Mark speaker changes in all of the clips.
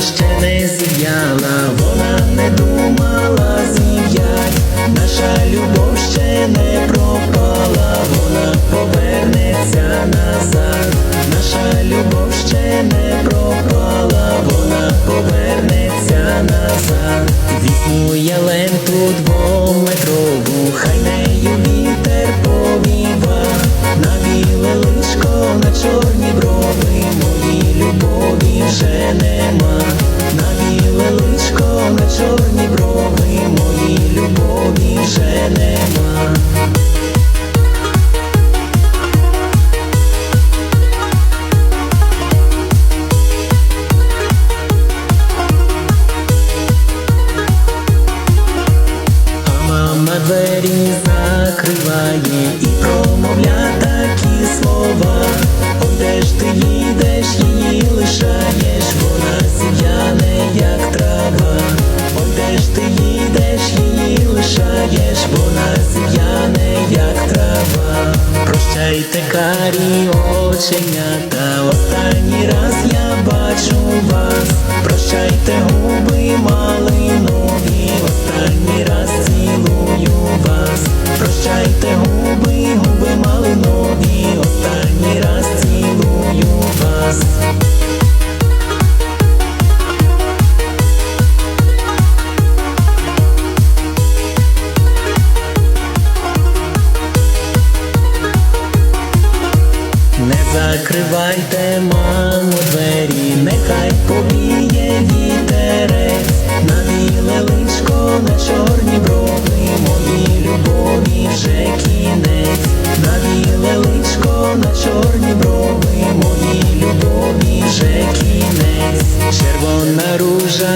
Speaker 1: ще не зів'яла. накриває і промовля такі слова. О, де ж ти їдеш, її лишаєш, вона сіяне як трава, О, де ж ти їдеш, її лишаєш, вона сіяне як трава. Прощайте карі оченята, останній раз. губи, губи малинові, останній раз цілую вас. Не закривайте мамо двері, нехай побіг.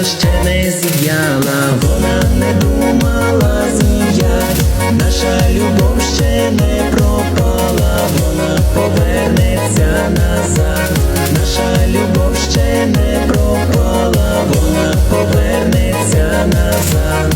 Speaker 1: ще не зів'яла, вона не думала зіять, наша любов ще не пропала, вона повернеться назад, наша любов ще не пропала, вона повернеться назад.